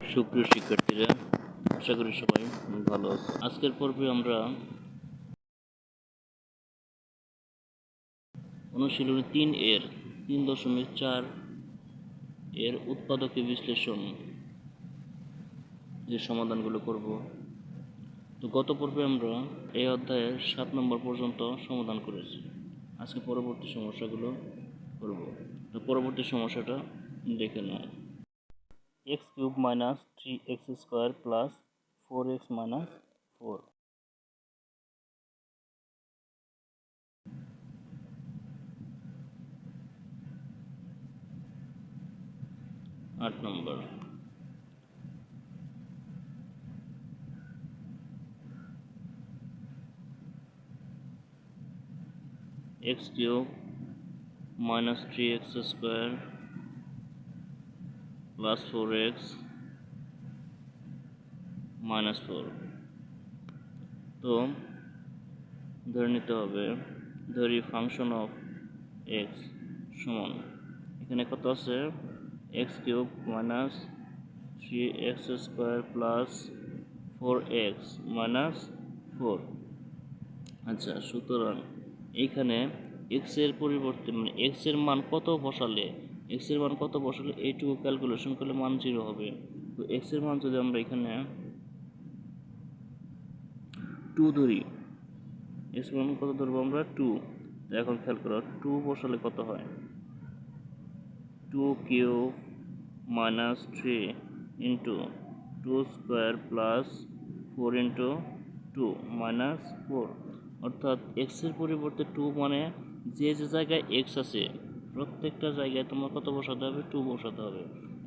সুপ্রিয় শিক্ষার্থীরা, আশা করি সবাই ভালো আছে আজকের পর্বে আমরা অনুশীলনী তিন এর, তিন দশমিক চার এর উৎপাদকে বিশ্লেষণ যে সমাধানগুলো করব। তো গত পর্বে আমরা এই অধ্যায়ের সাত নম্বর পর্যন্ত সমাধান করেছি। আজকে পরবর্তী সমস্যাগুলো করব। তো পরবর্তী সমস্যাটা দেখে নাও x cube minus three x square plus four x minus four আট number x cube minus three x square plus four x minus four তো ধরে নিতে হবে, ধরি ফাংশন অফ এক্স সমান। এখানে কত আছে? X cube minus three x square plus four x minus four আচ্ছা সুতরাং এইখানে এক্সের পরিবর্তে মানে এক্সের মান কত বসালে? এক্সের মান কত বসালে এইটুকু ক্যালকুলেশন করলে মান জিরো হবে। তো এক্সের মান যদি আমরা এখানে টু ধরি এক্স মান কত ধরবো আমরা টু এখন খেয়াল করো টু বসালে কত হয়? Two cube minus three into two square plus four into two minus four অর্থাৎ এক্সের পরিবর্তে টু মানে যে যে জায়গায় এক্স আছে প্রত্যেকটা জায়গায় তোমার কত বসাতে হবে? টু বসাতে হবে।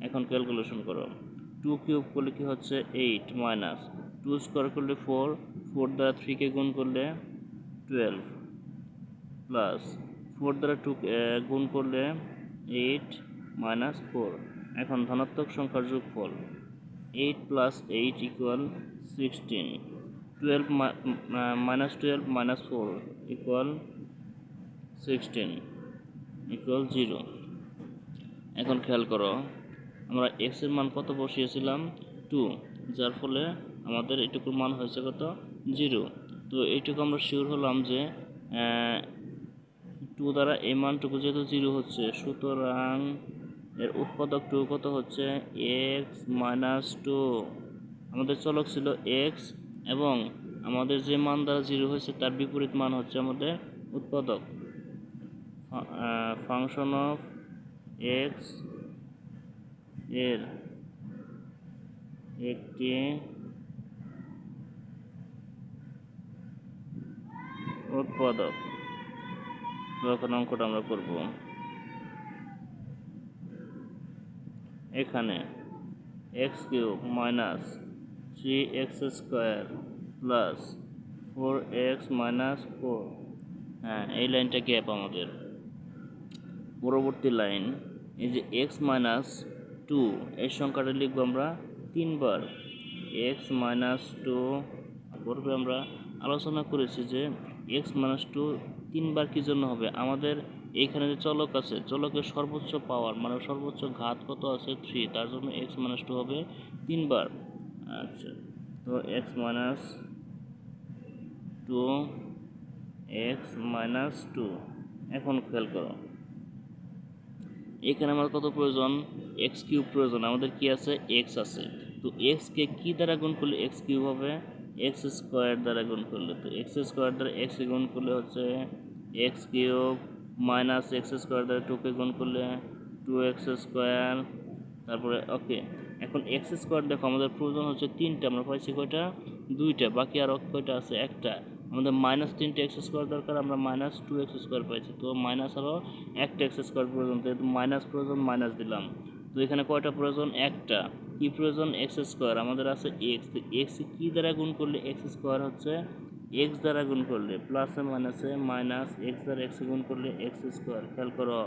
এখন ক্যালকুলেশন করো। টু কিউব করলে কি হচ্ছে? এইট মাইনাস টু স্কোয়ার করলে ফোর ফোর দ্বারা থ্রিকে গুণ করলে টুয়েলভ প্লাস ফোর দ্বারা টু গুণ করলে এইট মাইনাস ফোর এখন ধনাত্মক সংখ্যার যোগফল। Eight plus eight equal sixteen twelve minus twelve minus four equal sixteen equal zero এখন খেয়াল করো, আমরা এক্সের মান কত বসিয়েছিলাম? টু যার ফলে আমাদের এটুকুর মান হয়েছে কত? জিরো তো এইটুকু আমরা শিওর হলাম যে টু দ্বারা এই মানটুকু যেহেতু জিরো হচ্ছে, সুতরাং এর উৎপাদক টু কত হচ্ছে? এক্স মাইনাস টু আমাদের চলক ছিল এক্স এবং আমাদের যে মান দ্বারা জিরো হয়েছে, তার বিপরীত মান হচ্ছে আমাদের উৎপাদক। ফাংশন অফ এক্সের একটি উৎপাদক। তো এখন অঙ্কটা আমরা করব, এখানে x cube minus three x square plus four x minus four. হ্যাঁ এই লাইনটা গ্যাপ আমাদের। পরবর্তী লাইন, এই যে এক্স মাইনাস টু এই সংখ্যাটা লিখব আমরা তিনবার। এক্স মাইনাস টু পূর্বে আমরা আলোচনা করেছি যে এক্স মাইনাস টু তিনবার কী জন্য হবে? আমাদের এইখানে যে চলক আছে, চলকের সর্বোচ্চ পাওয়ার মানে সর্বোচ্চ ঘাত কত আছে? থ্রি তার জন্য এক্স মাইনাস টু হবে তিনবার। আচ্ছা তো X minus two X minus two এখন খেয়াল করো। এখানে আমার কত প্রয়োজন? এক্স কিউব প্রয়োজন। আমাদের কি আছে? এক্স আছে। তো এক্সকে কি দ্বারা গুণ করলে এক্স কিউব হবে? এক্স স্কোয়ার দ্বারা গুণ করলে। তো এক্স স্কোয়ার দ্বারা এক্স গুণ করলে হচ্ছে X cube minus X square দ্বারা টুকে গুণ করলে টু এক্স স্কোয়ার। তারপরে ওকে এখন এক্স স্কোয়ার দেখো, আমাদের প্রয়োজন হচ্ছে তিনটা। আমরা পাইছি কয়টা? দুইটা। বাকি আর কয়টা আছে? একটা। আমাদের মাইনাস তিনটে এক্স স্কোয়ার দরকার, আমরা মাইনাস টু এক্স স্কোয়ার পাইছি। তো মাইনাস হলো একটা এক্স স্কোয়ার প্রয়োজন, তো মাইনাস প্রয়োজন মাইনাস দিলাম। তো এখানে কয়টা প্রয়োজন? একটা। কী প্রয়োজন? এক্স স্কোয়ার আমাদের আছে এক্স তো এক্স কী দ্বারা গুণ করলে? এক্স স্কোয়ার হচ্ছে এক্স দ্বারা গুণ করলে। প্লাসে মাইনাসে মাইনাস এক্স দ্বারা এক্স গুণ করলে এক্স স্কোয়ার খেয়াল করো।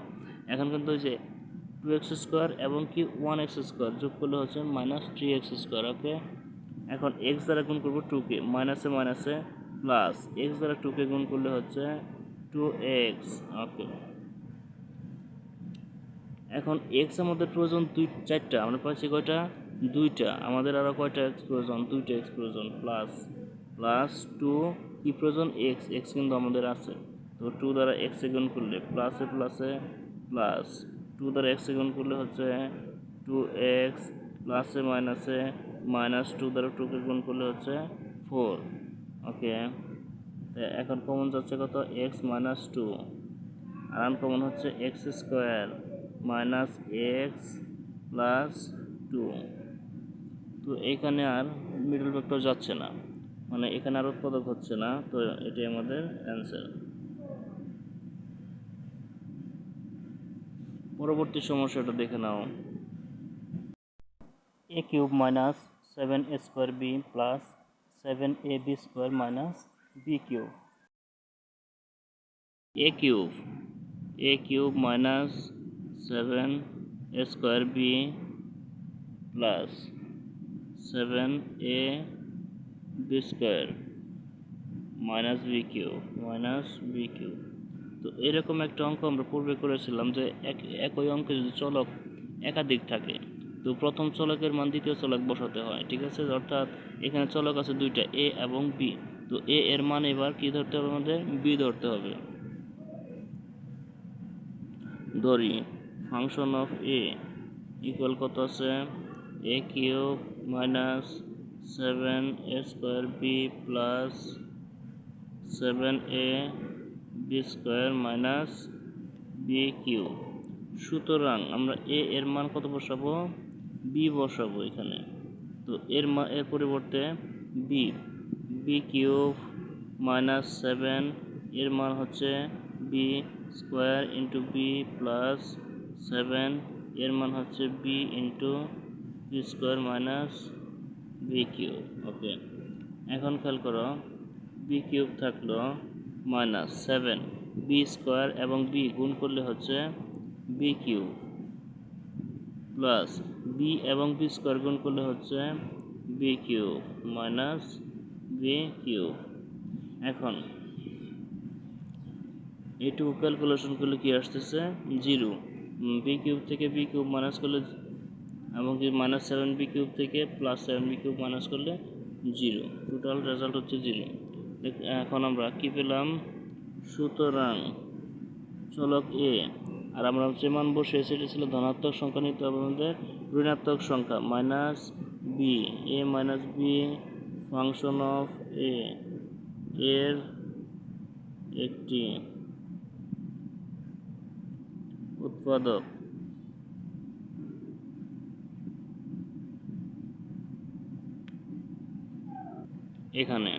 এখন কিন্তু যে টু এক্স স্কোয়ার এবং কি ওয়ান এক্স স্কোয়ার যোগ করলে হচ্ছে minus three X square okay এখন এক্স দ্বারা গুণ করব টুকে মাইনাসে মাইনাসে প্লাস এক্স দ্বারা টুকে গুণ করলে হচ্ছে টু এক্স ওকে এখন এক্স আমাদের প্রয়োজন দুই, চারটা, আমরা পাচ্ছি কয়টা? দুইটা। আমাদের আরও কয়টা এক্স প্রয়োজন? দুইটা এক্স প্রয়োজন প্লাস প্লাস টু কি প্রয়োজন? এক্স। এক্স কিন্তু আমাদের আছে। তো টু দ্বারা এক্স গুণ করলে প্লাসে প্লাসে প্লাস টু দ্বারা এক্স গুণ করলে হচ্ছে টু এক্স প্লাসে মাইনাসে মাইনাস টু দ্বারা টুকে গুণ করলে হচ্ছে ফোর ওকে এখন কমন যাচ্ছে কত? এক্স মাইনাস টু আর আনকমন হচ্ছে X square minus X plus two তো এইখানে আর মিডল ভেক্টর যাচ্ছে না। মানে এখানে আর উৎপাদক হচ্ছে না। তো এটি আমাদের অ্যান্সার পরবর্তী সমস্যাটা দেখে নাও। A cube minus seven square B plus seven A B square minus B cube A cube A cube minus seven A square B plus seven A B square minus B cube minus B cube তো এরকম একটা অঙ্ক আমরা পূর্বে করেছিলাম যে এক, একই অঙ্কে যদি চলক একাধিক থাকে তো প্রথম চলকের মান, দ্বিতীয় চলক বসাতে হয়, ঠিক আছে? অর্থাৎ এখানে চলক আছে দুইটা এ এবং বি তো এ এর মান এবার কি ধরতে হবে আমাদের? বি ধরতে হবে। ধরি ফাংশন অফ এ ইকুয়াল কত আছে? A cube minus seven A square B plus seven A B square minus B cube সুতরাং আমরা এ এর মান কত বসাবো? বি বসাবো এখানে। তো এর মা, এর পরিবর্তে B B cube minus seven এর মান হচ্ছে B square into B plus seven এর মান হচ্ছে B into B square minus B cube okay এখন খেয়াল করো বি কিউব থাকল মাইনাস সেভেন বি স্কোয়ার এবং বি গুণ করলে হচ্ছে বি কিউব প্লাস বি এবং বি স্কোয়ার গুণ করলে হচ্ছে B cube minus B cube এখন, এইটুকু ক্যালকুলেশন করলে কি আসতেছে? জিরো বি কিউব থেকে বি কিউব মাইনাস করলে এবং কি মাইনাস সেভেন বি কিউব থেকে plus seven B cube minus করলে জিরো টোটাল রেজাল্ট হচ্ছে জিরো এখন আমরা কি পেলাম? সুতরাং চলক এ আর আমরা যে মান বসে সেটি ছিল ধনাত্মক সংখ্যা নিতে হবে আমাদের। ঋণাত্মক সংখ্যা minus B A minus B function of A এর একটি উৎপাদক। এখানে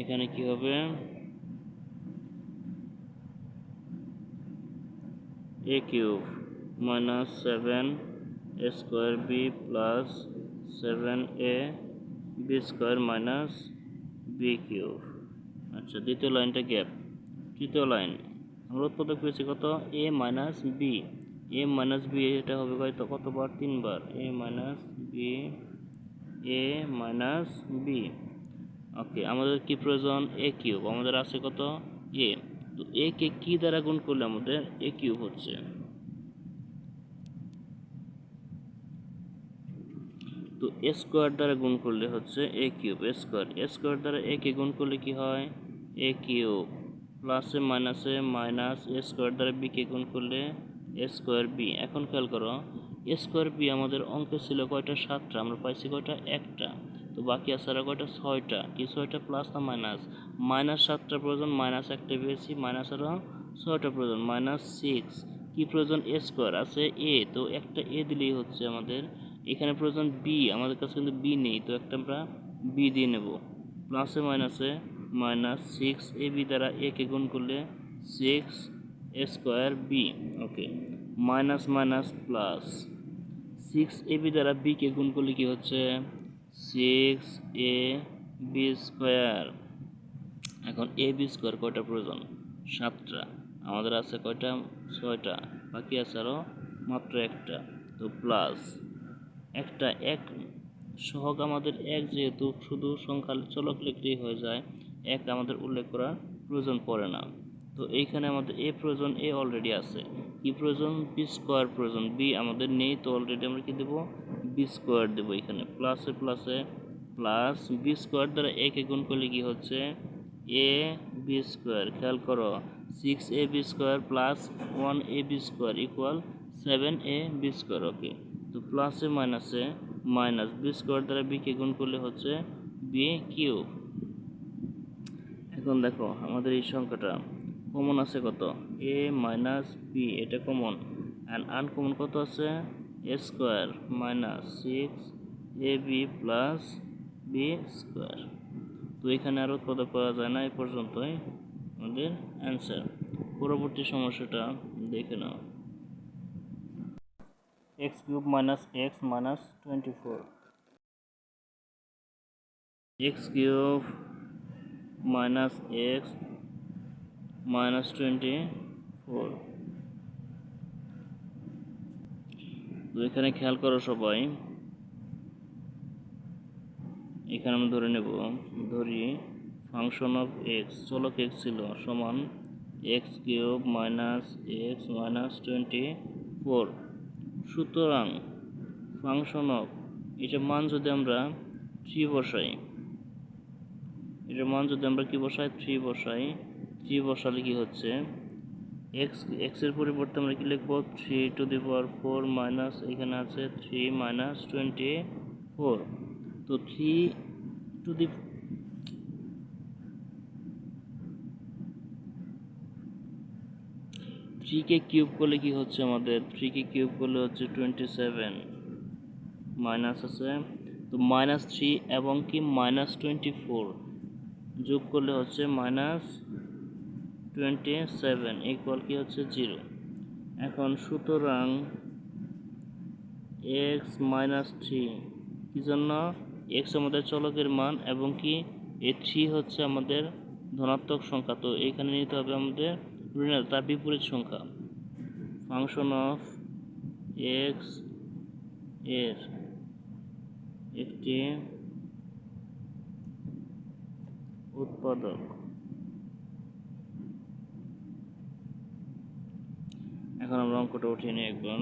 এখানে কি হবে? A cube minus seven A square B plus seven A B square minus B cube আচ্ছা দ্বিতীয় লাইনটা গ্যাপ তৃতীয় লাইন। আমরা উৎপাদক পেয়েছি কত? A minus B A minus B এটা হবে হয়তো কতবার? তিনবার। A minus B A minus B okay আমাদের কি প্রয়োজন? এ কিউব আমাদের আছে কত? এ তো এ কে কি দ্বারা গুণ করলে আমাদের? এ কিউব হচ্ছে। তো এ স্কোয়ার দ্বারা গুণ করলে হচ্ছে A cube. A square A square দ্বারা এ কে গুণ করলে কি হয়? A cube. প্লাসে মাইনাসে মাইনাস এ স্কোয়ার দ্বারা বি কে গুণ করলে এ স্কোয়ার বি। এখন খেয়াল করো, এ স্কোয়ার বি আমাদের অঙ্কে ছিল কয়টা? সাতটা। আমরা পাইছি কয়টা? একটা। তো বাকি আছে আরও কয়টা? ছয়টা। কি ছয়টা প্লাস না মাইনাস মাইনাস সাতটা প্রয়োজন মাইনাস একটা পেয়েছি মাইনাস আরও ছয়টা প্রয়োজন মাইনাস সিক্স কি প্রয়োজন? এ স্কোয়ার আছে এ তো একটা এ দিলেই হচ্ছে আমাদের। এখানে প্রয়োজন বি আমাদের কাছে কিন্তু বি নেই, তো একটা আমরা বি দিয়ে নেব। প্লাসে মাইনাসে মাইনাস সিক্স এ বি দ্বারা এ কে গুণ করলে six A square B okay minus minus plus six A B দ্বারা বি কে গুণ করলে কি হচ্ছে? সিক্স এ বি স্কোয়ার এখন এ বি স্কোয়ার কয়টা প্রয়োজন? সাতটা। আমাদের আছে কয়টা? ছয়টা। বাকি আছে আরও মাত্র একটা। তো প্লাস একটা এক সহগ আমাদের এক যেহেতু শুধু সংখ্যা চলক লিখলেই হয়ে যায়, এক আমাদের উল্লেখ করার প্রয়োজন পড়ে না। তো এইখানে আমাদের এ প্রয়োজন, এ অলরেডি আছে। কি প্রয়োজন? বি স্কোয়ার প্রয়োজন। বি আমাদের নেই, তো অলরেডি আমরা কি দেবো? বি স্কোয়ার দেবো এখানে প্লাসে প্লাসে প্লাস বি স্কোয়ার দ্বারা একে গুণ করলে কি হচ্ছে? এ বি স্কোয়ার খেয়াল করো six A B square plus one A B square equal seven A B square okay তো প্লাসে মাইনাসে মাইনাস বি স্কোয়ার দ্বারা বিকে গুণ করলে হচ্ছে বি কিউব এখন দেখো, আমাদের এই সংখ্যাটা কমন আছে কত? এ মাইনাস বি এটা কমন অ্যান্ড আনকমন কত আছে? Square minus six A B plus B square. তো এখানে আরও কত পাওয়া যায় না, এই পর্যন্তই আমাদের অ্যান্সার। পরবর্তী সমস্যাটা দেখে নাও। X cube minus X minus twenty four X cube minus X minus twenty four তো এখানে খেয়াল করো সবাই। এখানে আমরা ধরে নেব, ধরি ফাংশন অফ এক্স চলক এক্স ছিল সমান X cube minus X minus twenty four সুতরাং ফাংশন অফ এটা মান যদি আমরা থ্রি বসাই, এটার মান যদি আমরা কি বসাই? থ্রি বসাই। থ্রি বসালে কি হচ্ছে? এক্স এক্সের পরিবর্তে আমরা কি লিখব? Three to the power four minus এখানে আছে থ্রি মাইনাস টোয়েন্টি ফোর তো থ্রি টু দি থ্রিকে কিউব করলে কি হচ্ছে আমাদের? থ্রিকে কিউব করলে হচ্ছে টোয়েন্টি সেভেন মাইনাস আছে। তো মাইনাস থ্রি এবং কি? মাইনাস টোয়েন্টি ফোর যোগ করলে হচ্ছে মাইনাস টোয়েন্টি সেভেন ইকুয়াল কি হচ্ছে জিরো এখন সুতরাং এক্স মাইনাস থ্রি কী জন্য? এক্স আমাদের চলকের মান এবং কি? এ থ্রি হচ্ছে আমাদের ধনাত্মক সংখ্যা। তো এখানে নিতে হবে আমাদের ঋণাত্মক তার বিপরীত সংখ্যা। ফাংশন অফ এক্সের একটি উৎপাদক। এখন আমরা অঙ্কটা উঠিয়ে নিই একবার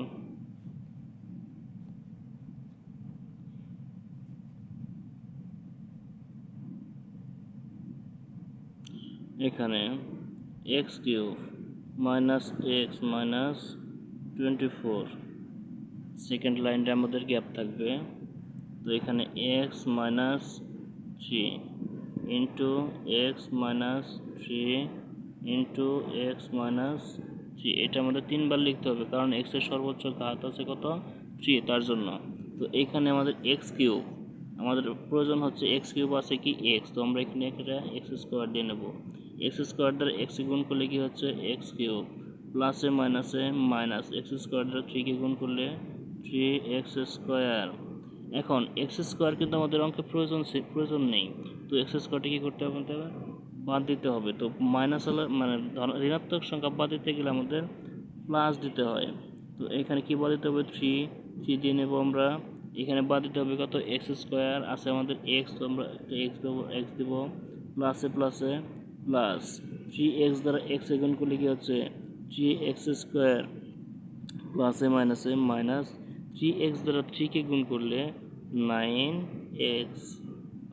এখানে X cube minus X minus twenty four second লাইনটা আমাদের গ্যাপ থাকবে। তো এখানে X minus three into X minus three into X minus three এটা আমাদের তিনবার লিখতে হবে, কারণ এক্সের সর্বোচ্চ ঘাত আছে কত? থ্রি তার জন্য। তো এখানে আমাদের এক্স কিউব আমাদের প্রয়োজন হচ্ছে এক্স কিউব আছে কি এক্স তো আমরা এখানে একটা এক্স স্কোয়ার দিয়ে নেব। এক্স স্কোয়ার দ্বারা এক্স গুণ করলে কি হচ্ছে? এক্স কিউব প্লাসে মাইনাসে মাইনাস এক্স স্কোয়ার দ্বারা থ্রিকে গুণ করলে থ্রি এক্স স্কোয়ার এখন এক্স স্কোয়ার কিন্তু আমাদের অঙ্কে প্রয়োজন প্রয়োজন নেই। তো এক্স স্কোয়ারটি কী করতে হবে বাদ দিতে হবে। তো মাইনাস হলে মানে ঋণাত্মক সংখ্যা বাদ দিতে গেলে আমাদের প্লাস দিতে হয়। তো এখানে কি বাদ দিতে হবে? থ্রি থ্রি দিয়ে নেব আমরা। এখানে বাদ দিতে হবে কত? এক্স স্কোয়ার আছে আমাদের এক্স তো আমরা এক্স দেবো এক্স দেবো প্লাসে প্লাসে প্লাস থ্রি এক্স দ্বারা এক্স গুণ করলে কী হচ্ছে? থ্রি এক্স স্কোয়ার প্লাসে মাইনাসে মাইনাস থ্রি এক্স দ্বারা থ্রিকে গুণ করলে নাইন এক্স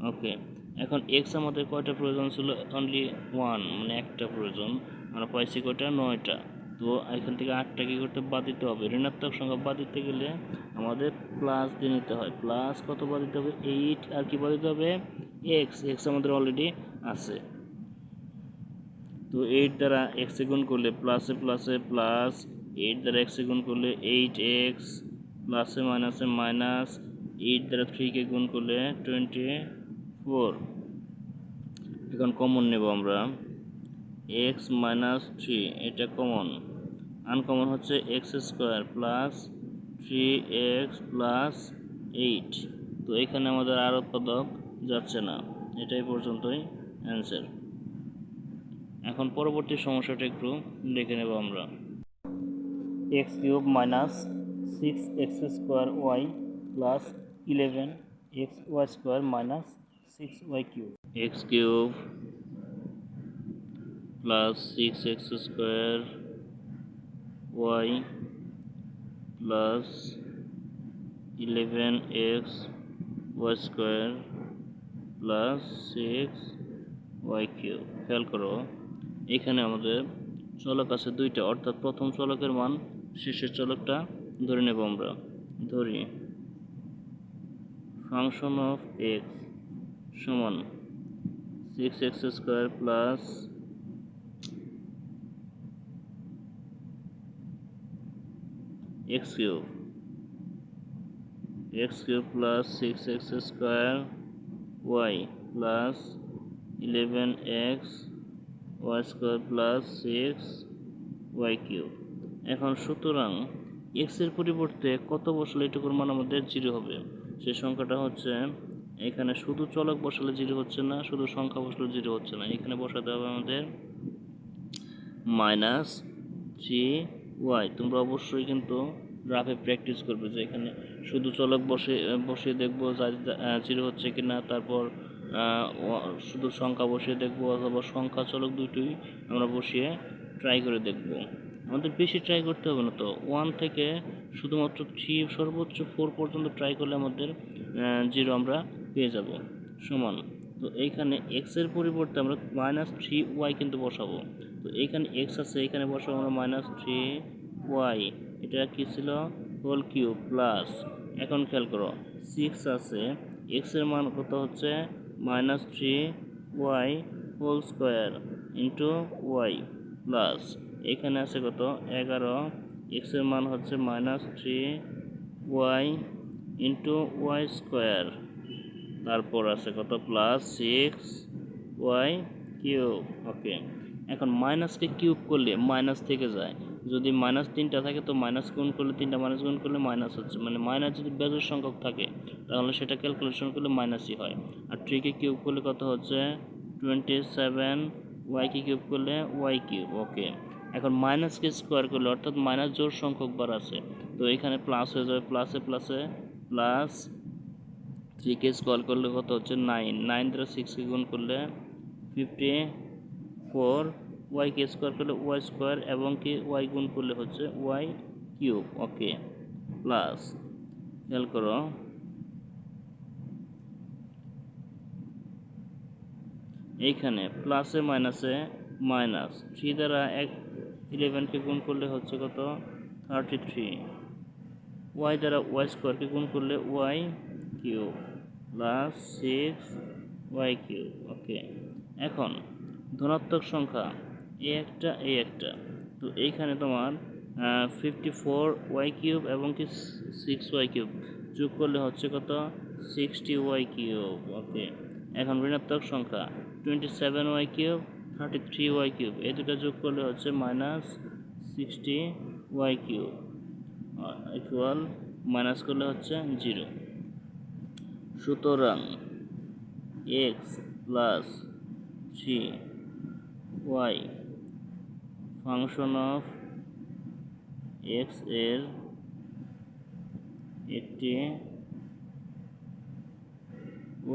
ওকে এখন এক্স আমাদের কয়টা প্রয়োজন ছিল? অনলি ওয়ান মানে একটা প্রয়োজন। আমরা পাইছি কয়টা? নয়টা। তো এখান থেকে আটটা কী করতে বাদ দিতে হবে? ঋণাত্মক সংখ্যা বাদ দিতে গেলে আমাদের প্লাস দিয়ে নিতে হয়। প্লাস কত বাদ দিতে হবে? এইট আর কি বাদ দিতে হবে? এক্স এক্স আমাদের অলরেডি আছে। তো এইট দ্বারা এক্স গুণ করলে প্লাসে প্লাসে প্লাস এইট দ্বারা এক্স গুণ করলে এইট এক্স প্লাসে মাইনাসে মাইনাস এইট দ্বারা থ্রিকে গুণ করলে টোয়েন্টি ফোর। এখন কমন নেব আমরা। এক্স মাইনাস থ্রি এটা কমন আনকমন হচ্ছে X square plus three X plus eight তো এখানে আমাদের আর উৎপাদক যাচ্ছে না। এটাই পর্যন্তই অ্যান্সার এখন পরবর্তী সমস্যাটা একটু দেখে নেব আমরা। X cube minus six X square Y plus eleven X Y square minus six Y cube X cube plus six X square Y plus eleven X Y square plus six Y cube খেয়াল করো, এখানে আমাদের চলক আছে দুইটা, অর্থাৎ প্রথম চলকের মান, শেষের চলকটা ধরে নেব আমরা। ধরি ফাংশন অফ এক্স সমান six X square plus X cube X cube plus six X square Y plus eleven X Y square plus six Y cube এখন সুতরাং এক্সের পরিবর্তে কত বসালে এটুকুর মান আমাদের জিরো হবে? সেই সংখ্যাটা হচ্ছে এখানে শুধু চলক বসালে জিরো হচ্ছে না, শুধু সংখ্যা বসালে জিরো হচ্ছে না। এখানে বসাতে হবে আমাদের মাইনাস থ্রি ওয়াই তোমরা অবশ্যই কিন্তু গ্রাফে প্র্যাকটিস করবে যে এখানে শুধু চলক বসে, বসিয়ে দেখব জিরো হচ্ছে কি না তারপর শুধু সংখ্যা বসিয়ে দেখব অথবা সংখ্যা চলক দুটোই আমরা বসিয়ে ট্রাই করে দেখব। আমাদের বেশি ট্রাই করতে হবে না তো। ওয়ান থেকে শুধুমাত্র থ্রি সর্বোচ্চ ফোর পর্যন্ত ট্রাই করলে আমাদের জিরো আমরা পেয়ে যাব। সমান। তো এইখানে এক্সের পরিবর্তে আমরা মাইনাস থ্রি ওয়াই কিন্তু বসাবো। তো এইখানে এক্স আছে, এখানে বসাবো আমরা মাইনাস থ্রি ওয়াই এটা কি ছিল? হোল কিউব প্লাস এখন খেয়াল করো সিক্স আছে এক্সের মান কত হচ্ছে? Minus three Y whole square into Y plus এখানে আছে কত? এগারো। এক্সের মান হচ্ছে minus three Y into Y square তারপর আছে কত? Plus six Y cube okay এখন মাইনাসকে কিউব করলে মাইনাস থেকে যায়। যদি মাইনাস তিনটা থাকে, তো মাইনাস গুণ করলে তিনটা মাইনাস গুণ করলে মাইনাস হচ্ছে। মানে মাইনাস যদি বেজোর সংখ্যক থাকে, তাহলে সেটা ক্যালকুলেশন করলে মাইনাসই হয়। আর থ্রিকে কিউব করলে কত হচ্ছে? টোয়েন্টি সেভেন ওয়াইকে কিউব করলে ওয়াই কিউব ওকে এখন মাইনাসকে স্কোয়ার করলে, অর্থাৎ মাইনাস জোর সংখ্যক বার আছে। তো এখানে প্লাস হয়ে যাবে প্লাসে প্লাসে প্লাস থ্রিকে স্কোয়ার করলে কত হচ্ছে? নাইন। নাইন দ্বারা সিক্সকে গুণ করলে ফিফটি ফোর ওয়াইকে স্কোয়ার করলে ওয়াই স্কোয়ার এবং কি ওয়াই গুণ করলে হচ্ছে ওয়াই কিউব ওকে প্লাস খেয়াল করো। এইখানে প্লাসে মাইনাসে মাইনাস থ্রি দ্বারা এক ইলেভেনকে গুণ করলে হচ্ছে কত? থার্টি থ্রি ওয়াই দ্বারা ওয়াই স্কোয়ারকে গুণ করলে Y cube plus six Y cube okay এখন, ধনাত্মক সংখ্যা এ একটা এ একটা। তো এইখানে তোমার ফিফটি ফোর ওয়াই কিউব এবং কি সিক্স ওয়াই কিউব যোগ করলে হচ্ছে কত? সিক্সটি ওয়াই কিউব ওকে এখন ঋণাত্মক সংখ্যা twenty seven Y cube thirty three Y cube এই দুটো যোগ করলে হচ্ছে minus sixty Y cube equal minus করলে হচ্ছে জিরো সুতরাং X plus three Y function of এক্সের একটি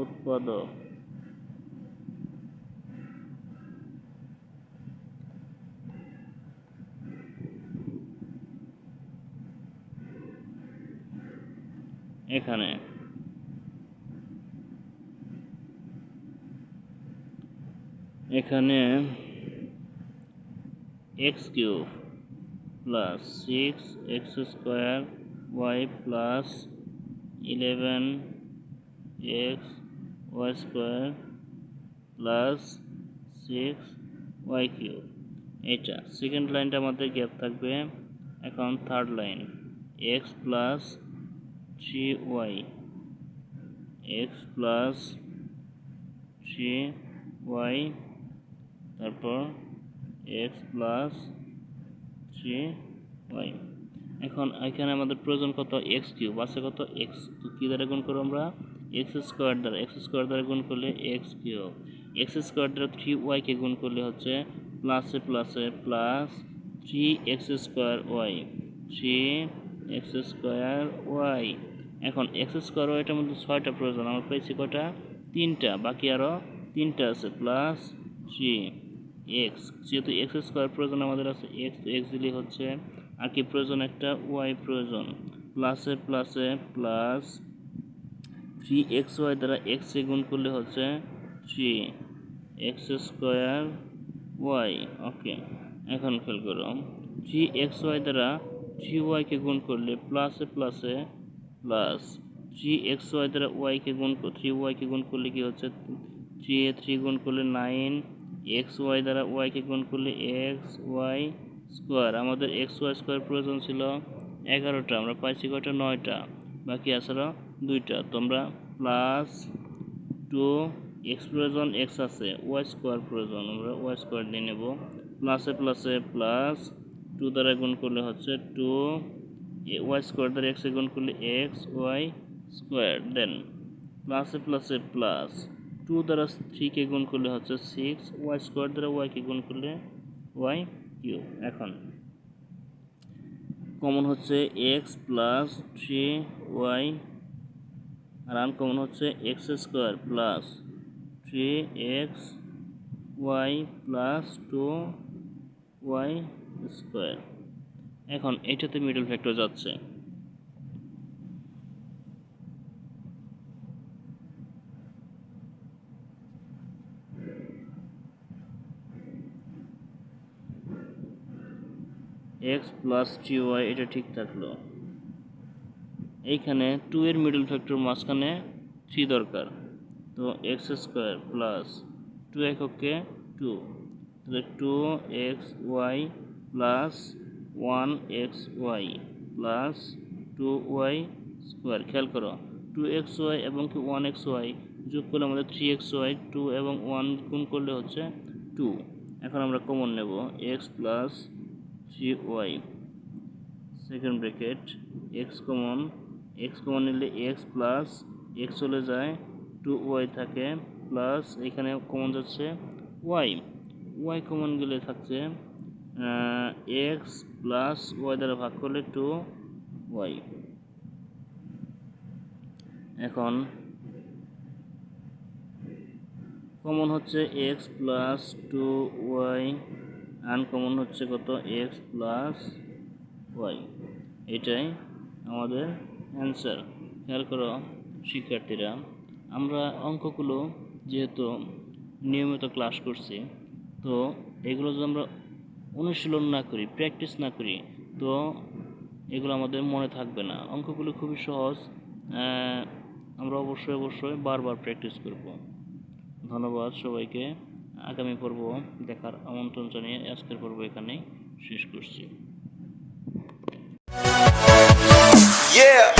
উৎপাদক। এখানে এখানে X cube plus six X square Y plus eleven X Y square plus six Y cube এটা সেকেন্ড লাইনটা আমাদের গ্যাপ থাকবে। এখন third line X plus three Y X plus three Y তারপর এক্স প্লাস থ্রি ওয়াই এখন এখানে আমাদের প্রয়োজন কত? এক্স কিউব আছে কত? এক্স তো কী দ্বারা গুণ করব আমরা? এক্স স্কোয়ার দ্বারা। এক্স স্কোয়ার দ্বারা গুণ করলে এক্স কিউব এক্স স্কোয়ার দ্বারা থ্রি ওয়াইকে গুণ করলে হচ্ছে প্লাসে প্লাসে plus three X square Y three X square Y এখন এক্স স্কোয়ার ওয়াইটার মধ্যে ছয়টা প্রয়োজন। আমরা পেয়েছি কটা তিনটা। বাকি আরও তিনটা আছে। প্লাস থ্রি এক্স যেহেতু এক্স স্কোয়ার প্রয়োজন আমাদের আছে এক্স এক্স দিলে হচ্ছে, আর কি প্রয়োজন? একটা ওয়াই প্রয়োজন। প্লাসে প্লাসে প্লাস থ্রি এক্স ওয়াই দ্বারা এক্স এ গুণ করলে হচ্ছে three X square Y okay এখন খেয়াল করো। থ্রি এক্স ওয়াই দ্বারা থ্রি ওয়াইকে গুণ করলে প্লাসে প্লাসে প্লাস থ্রি এক্স ওয়াই দ্বারা ওয়াইকে গুণ থ্রি ওয়াইকে গুণ করলে কি হচ্ছে? থ্রি এ থ্রি গুণ করলে নাইন এক্স ওয়াই দ্বারা ওয়াইকে গুণ করলে এক্স ওয়াই স্কোয়ার আমাদের এক্স ওয়াই স্কোয়ার প্রয়োজন ছিল এগারোটা, আমরা পাইছি কয়টা? নয়টা। বাকি আরও দুইটা। তোমরা প্লাস টু এক্স প্রয়োজন এক্স আছে। ওয়াই স্কোয়ার প্রয়োজন, আমরা ওয়াই স্কোয়ার দিয়ে নেব। প্লাসে প্লাসে প্লাস টু দ্বারা গুণ করলে হচ্ছে টু ওয়াই স্কোয়ার দ্বারা এক্সে গুণ করলে এক্স ওয়াই স্কোয়ার দেন প্লাসে প্লাসে প্লাস টু দ্বারা থ্রিকে গুণ করলে হচ্ছে সিক্স ওয়াই স্কোয়ার দ্বারা ওয়াইকে গুণ করলে ওয়াই কিউ এখন কমন হচ্ছে এক্স প্লাস থ্রি ওয়াই আর আনকমন হচ্ছে X square plus three X Y plus two Y square এখন এটাতে মিডল ফ্যাক্টর যাচ্ছে। এক্স প্লাস থ্রি ওয়াই এটা ঠিক থাকল। এইখানে টু এর মিডল ফ্যাক্টর মাঝখানে থ্রি দরকার। তো এক্স স্কোয়ার প্লাস টু এককে টু তাহলে two X Y plus one X Y plus two Y square খেয়াল করো টু এক্স ওয়াই এবং কি ওয়ান এক্স ওয়াই যোগ করলে আমাদের থ্রি এক্স ওয়াই টু এবং ওয়ান গুণ করলে হচ্ছে টু এখন আমরা কমন নেব X plus three Y. Second bracket X common X common নিলে এক্স প্লাস এক্স চলে যায় টু ওয়াই থাকে প্লাস এখানে কমন যাচ্ছে ওয়াই ওয়াই কমন গেলে থাকছে এক্স প্লাস ওয়াই দ্বারা ভাগ করলে টু ওয়াই এখন কমন হচ্ছে X plus two Y uncommon হচ্ছে কত? এক্স প্লাস ওয়াই এটাই আমাদের অ্যান্সার খেয়াল করো, শিক্ষার্থীরা, আমরা অঙ্কগুলো যেহেতু নিয়মিত ক্লাস করছি, তো এগুলো যদি আমরা অনুশীলন না করি প্র্যাকটিস না করি, তো এগুলো আমাদের মনে থাকবে না। অঙ্কগুলো খুবই সহজ আমরা অবশ্যই অবশ্যই বারবার প্র্যাকটিস করব। ধন্যবাদ সবাইকে। আগামী পর্ব দেখার আমন্ত্রণ জানিয়ে আজকের পর্ব এখানেই শেষ করছি Yeah!